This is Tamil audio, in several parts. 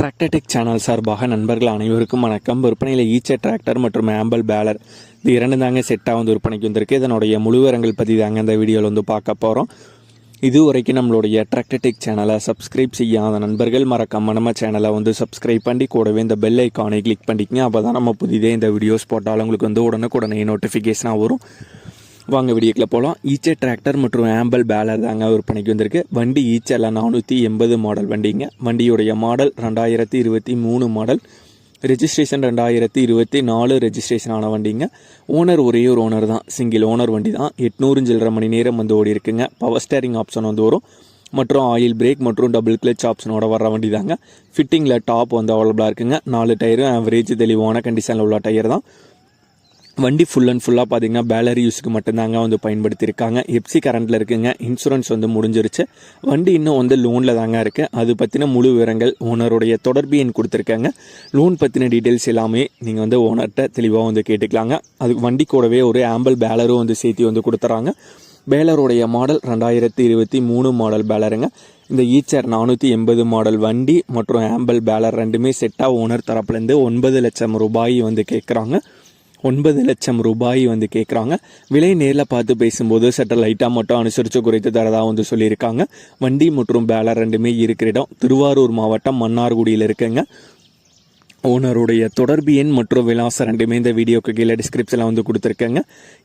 டிராக்டர்டெக் சேனல் சார்பாக நண்பர்கள் அனைவருக்கும் வணக்கம். விற்பனையில் ஈச்ச டிராக்டர் மற்றும் ஆம்பல் பேலர் இது இரண்டு தாங்க செட்டாக வந்து விற்பனைக்கு வந்திருக்கு. இதனுடைய முழுவரங்கள் பற்றி தாங்க இந்த வீடியோவில் வந்து பார்க்க போகிறோம் இது வரைக்கும் நம்மளுடைய டிராக்டர்டெக் சேனலை சப்ஸ்கிரைப் செய்யாத நண்பர்கள் மறக்காம நம்ம சேனலை வந்து சப்ஸ்கிரைப் பண்ணி கூடவே இந்த பெல் ஐக்கானை கிளிக் பண்ணிக்கங்க. அப்போ தான் நம்ம புதிதே இந்த வீடியோஸ் போட்டாலும் உங்களுக்கு வந்து உடனுக்குடனே நோட்டிஃபிகேஷனாக வரும். வாங்க வீடியோக்கில் போகலாம் ஈச்சே டிராக்டர் மற்றும் ஆம்பல் பேலர் தாங்க விற்பனைக்கு வந்திருக்கு. வண்டி ஈச்செல்லாம் நானூற்றி எண்பது மாடல் வண்டிங்க. வண்டியுடைய மாடல் ரெண்டாயிரத்தி இருபத்தி மூணு மாடல் ரெஜிஸ்ட்ரேஷன் ரெண்டாயிரத்தி இருபத்தி நாலு ரெஜிஸ்ட்ரேஷன் ஆன வண்டிங்க. ஓனர் ஒரே ஒரு ஓனர் தான். சிங்கிள் ஓனர் வண்டி தான். எட்நூறு சில்லரை மணி நேரம் வந்து ஓடி இருக்குங்க. பவர் ஸ்டேரிங் ஆப்ஷன் வந்து வரும். மற்றும் ஆயில் பிரேக் மற்றும் டபுள் கிளச் ஆப்ஷனோட வர வண்டி தாங்க. ஃபிட்டிங்கில் டாப் வந்து அவைலபிளாக இருக்குங்க. நாலு டயரும் ஆவரேஜ் தெளிவான கண்டிஷனில் உள்ள டயர் தான். வண்டி ஃபுல் அண்ட் ஃபுல்லாக பார்த்தீங்கன்னா பேலரி யூஸுக்கு மட்டும்தாங்க வந்து பயன்படுத்தியிருக்காங்க. எப்சி கரண்டில் இருக்குங்க. இன்சூரன்ஸ் வந்து முடிஞ்சிருச்சு. வண்டி இன்னும் வந்து லோனில் தாங்க இருக்குது அது பற்றின முழு விவரங்கள் ஓனருடைய தொடர்பு எண் கொடுத்துருக்காங்க. லோன் பற்றின டீட்டெயில்ஸ் எல்லாமே நீங்கள் வந்து ஓனர்கிட்ட தெளிவாக வந்து கேட்டுக்கலாங்க. அதுக்கு வண்டி கூடவே ஒரு ஆம்பிள் பேலரும் வந்து சேர்த்து வந்து கொடுத்துறாங்க. பேலருடைய மாடல் ரெண்டாயிரத்தி இருபத்தி மூணு மாடல் பேலருங்க இந்த ஈச்சர் நானூற்றி எண்பது மாடல் வண்டி மற்றும் ஆம்பிள் பேலர் ரெண்டுமே செட்டாக ஓனர் தரப்புலேருந்து ஒன்பது லட்சம் ரூபாய் வந்து கேட்குறாங்க ஒன்பது லட்சம் ரூபாய் வந்து கேட்குறாங்க விலை நேரில் பார்த்து பேசும்போது சற்று லைட்டாக மட்டும் அனுசரித்து குறைத்து தரதாக வந்து சொல்லியிருக்காங்க. வண்டி மற்றும் பேலர் ரெண்டுமே இருக்கிற இடம். திருவாரூர் மாவட்டம் மன்னார்குடியில் இருக்குங்க. ஓனருடைய தொடர்பு எண் மற்றும் விலாசம் ரெண்டுமே இந்த வீடியோக்கு கீழே டிஸ்கிரிப்ஷனில் வந்து கொடுத்துருக்கேங்க.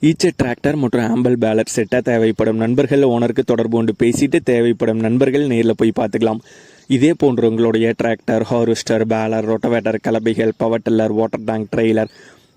ஈச்ச டிராக்டர் மற்றும் ஆம்பிள் பேலர் செட்டாக தேவைப்படும் நண்பர்கள் ஓனருக்கு தொடர்பு கொண்டு பேசிட்டு தேவைப்படும் நண்பர்கள் நேரில் போய் பார்த்துக்கலாம். இதே போன்ற உங்களுடைய tractor harvester baler rotavator கலபைகள் power tiller water tank trailer